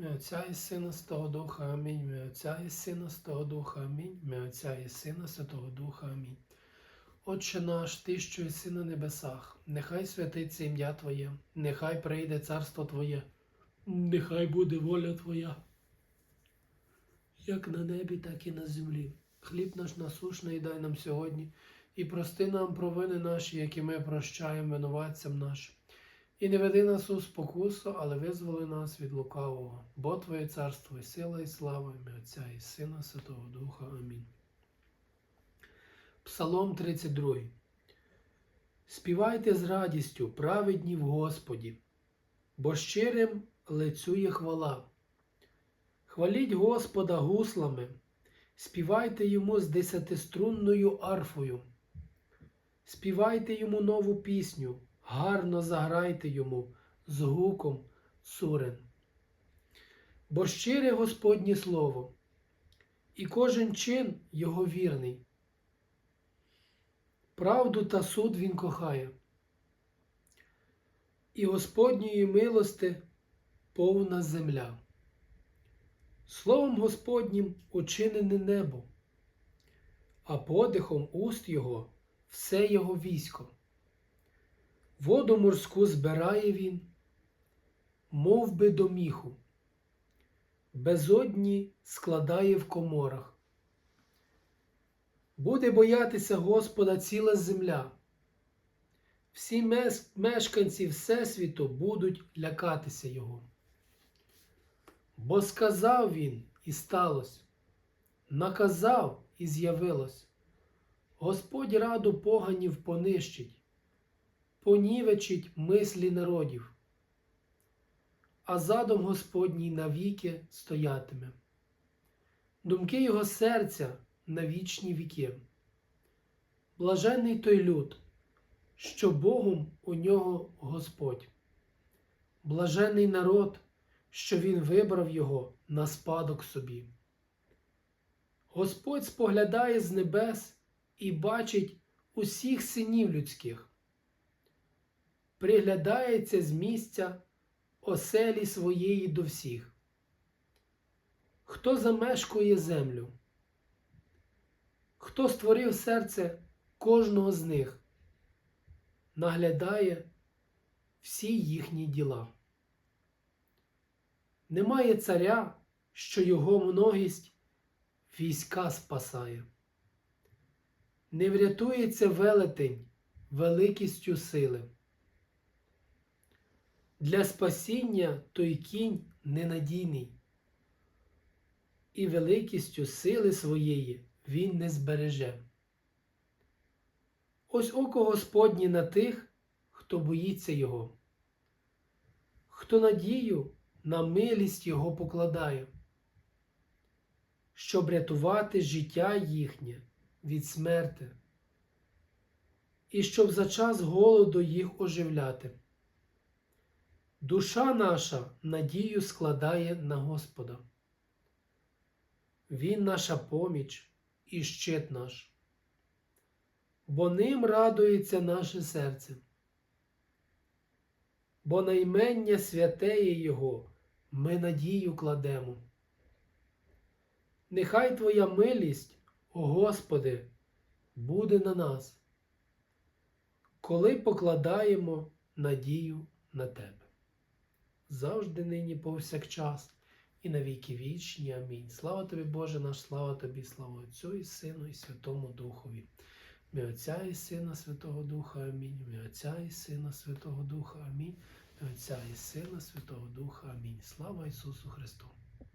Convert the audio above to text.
Мій Отця і Сина Святого Духа, Амінь. Мій Отця і Сина Святого Духа, Амінь. Мій Отця і Сина Святого Духа, Амінь. Отче наш, Ти, що єси на небесах, нехай святиться ім'я Твоє, нехай прийде царство Твоє, нехай буде воля Твоя, як на небі, так і на землі. Хліб наш насушний дай нам сьогодні, і прости нам провини наші, які ми прощаємо винуватцям нашим. І не веди нас у спокусу, але визволи нас від лукавого, бо Твоє царство і сила, і слава, ім'я Отця і Сина, Святого Духа. Амінь. Псалом 32. Співайте з радістю, праведні в Господі, бо щирим лицює хвала. Хваліть Господа гуслами, співайте йому з десятиструнною арфою, співайте йому нову пісню, гарно заграйте йому з гуком сурен. Бо щире Господнє слово, і кожен чин його вірний. Правду та суд він кохає, і Господньої милости повна земля. Словом Господнім учинене небо, а подихом уст Його все Його військо. Воду морську збирає він, мов би до міху, безодні складає в коморах. Буде боятися Господа ціла земля. Всі мешканці Всесвіту будуть лякатися Його. Бо сказав він і сталося, наказав і з'явилось. Господь раду поганів понищить, понівечить мислі народів, а задум Господній навіки стоятиме. Думки його серця на вічні віки. Блаженний той люд, що Богом у нього Господь. Блаженний народ, що Він вибрав його на спадок собі. Господь споглядає з небес і бачить усіх синів людських, приглядається з місця оселі своєї до всіх. Хто замешкує землю? Хто створив серце кожного з них, наглядає всі їхні діла. Немає царя, що його многість війська спасає. Не врятується велетень великістю сили. Для спасіння той кінь ненадійний, і великістю сили своєї він не збереже. Ось око Господнє на тих, хто боїться Його, хто надію на милість Його покладає, щоб рятувати життя їхнє від смерти, і щоб за час голоду їх оживляти. Душа наша надію складає на Господа. Він наша поміч і щит наш, бо ним радується наше серце, бо на імення святеє Його ми надію кладемо. Нехай Твоя милість, о Господи, буде на нас, коли покладаємо надію на Тебе. Завжди нині повсякчас і на віки вічні. Амінь. Слава тобі, Боже наш, слава тобі, слава Отцю і Сину, і Святому Духові. Мій Отця і Сина Святого Духа, Амінь. Мій Отця і Сина Святого Духа, Амінь. Мій Отця і Сина Святого Духа, Амінь. Слава Ісусу Христу!